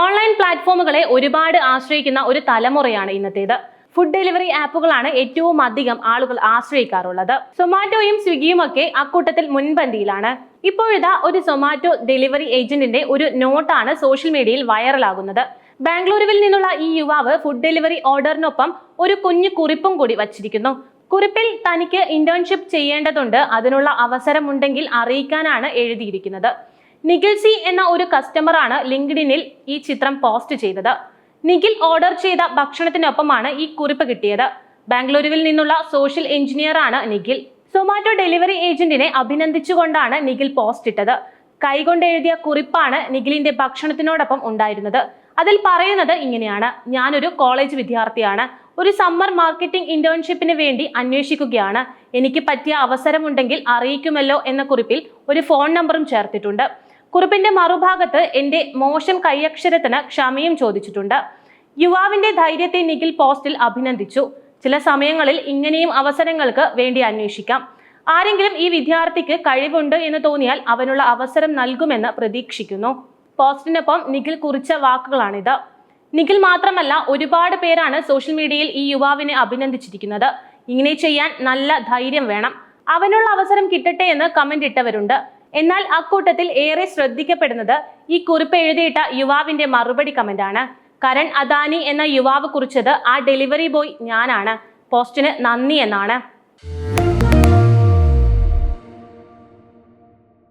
Online പ്ലാറ്റ്ഫോമുകളെ ഒരുപാട് ആശ്രയിക്കുന്ന ഒരു തലമുറയാണ് ഇന്നത്തേത്. ഫുഡ് ഡെലിവറി ആപ്പുകളാണ് ഏറ്റവും അധികം ആളുകൾ ആശ്രയിക്കാറുള്ളത്. സൊമാറ്റോയും സ്വിഗ്ഗിയും ഒക്കെ അക്കൂട്ടത്തിൽ മുൻപന്തിയിലാണ്. ഇപ്പോഴിതാ ഒരു സൊമാറ്റോ ഡെലിവറി ഏജന്റിന്റെ ഒരു നോട്ടാണ് സോഷ്യൽ മീഡിയയിൽ വൈറലാകുന്നത് ബാംഗ്ലൂരുവിൽ നിന്നുള്ള ഈ യുവാവ് ഫുഡ് ഡെലിവറി ഓർഡറിനൊപ്പം ഒരു കുഞ്ഞു കുറിപ്പും കൂടി വച്ചിരിക്കുന്നു. കുറിപ്പിൽ തനിക്ക് ഇന്റേൺഷിപ്പ് ചെയ്യേണ്ടതുണ്ട് അതിനുള്ള അവസരമുണ്ടെങ്കിൽ അറിയിക്കാനാണ് എഴുതിയിരിക്കുന്നത്. നിഖിൽ സി എന്ന ഒരു കസ്റ്റമറാണ് ലിങ്ക്ഡിനിൽ ഈ ചിത്രം പോസ്റ്റ് ചെയ്തത്. നിഖിൽ ഓർഡർ ചെയ്ത ഭക്ഷണത്തിനൊപ്പമാണ് ഈ കുറിപ്പ് കിട്ടിയത്. ബാംഗ്ലൂരുവിൽ നിന്നുള്ള സോഷ്യൽ എഞ്ചിനീയറാണ് നിഖിൽ. സൊമാറ്റോ ഡെലിവറി ഏജന്റിനെ അഭിനന്ദിച്ചുകൊണ്ടാണ് നിഖിൽ പോസ്റ്റ് ഇട്ടത്. കൈകൊണ്ട് എഴുതിയ കുറിപ്പാണ് നിഖിലിന്റെ ഭക്ഷണത്തിനോടൊപ്പം ഉണ്ടായിരുന്നത്. അതിൽ പറയുന്നത് ഇങ്ങനെയാണ്. ഞാനൊരു കോളേജ് വിദ്യാർത്ഥിയാണ്. ഒരു സമ്മർ മാർക്കറ്റിംഗ് ഇന്റേൺഷിപ്പിന് വേണ്ടി അന്വേഷിക്കുകയാണ്. എനിക്ക് പറ്റിയ അവസരമുണ്ടെങ്കിൽ അറിയിക്കുമല്ലോ എന്ന കുറിപ്പിൽ ഒരു ഫോൺ നമ്പറും ചേർത്തിട്ടുണ്ട്. കുറിപ്പിന്റെ മറുഭാഗത്ത് എന്റെ മോശം കൈയക്ഷരത്തിന് ക്ഷമയും ചോദിച്ചിട്ടുണ്ട്. യുവാവിന്റെ ധൈര്യത്തെ നിഖിൽ പോസ്റ്റിൽ അഭിനന്ദിച്ചു. ചില സമയങ്ങളിൽ ഇങ്ങനെയും അവസരങ്ങൾക്ക് വേണ്ടി അന്വേഷിക്കാം. ആരെങ്കിലും ഈ വിദ്യാർത്ഥിക്ക് കഴിവുണ്ട് എന്ന് തോന്നിയാൽ അവനുള്ള അവസരം നൽകുമെന്ന് പ്രതീക്ഷിക്കുന്നു. പോസ്റ്റിനൊപ്പം നിഖിൽ കുറിച്ച വാക്കുകളാണിത്. നിഖിൽ മാത്രമല്ല ഒരുപാട് പേരാണ് സോഷ്യൽ മീഡിയയിൽ ഈ യുവാവിനെ അഭിനന്ദിച്ചിരിക്കുന്നത്. ഇങ്ങനെ ചെയ്യാൻ നല്ല ധൈര്യം വേണം. അവനുള്ള അവസരം കിട്ടട്ടെ എന്ന് കമന്റ് ഇട്ടവരുണ്ട്. എന്നാൽ അക്കൂട്ടത്തിൽ ഏറെ ശ്രദ്ധിക്കപ്പെടുന്നത് ഈ കുറിപ്പ് എഴുതിയിട്ട യുവാവിന്റെ മറുപടി കമന്റാണ്. കരൺ അദാനി എന്ന യുവാവ് കുറിച്ചത് ആ ഡെലിവറി ബോയ് ഞാനാണ്. പോസ്റ്റിന് നന്ദി എന്നാണ്.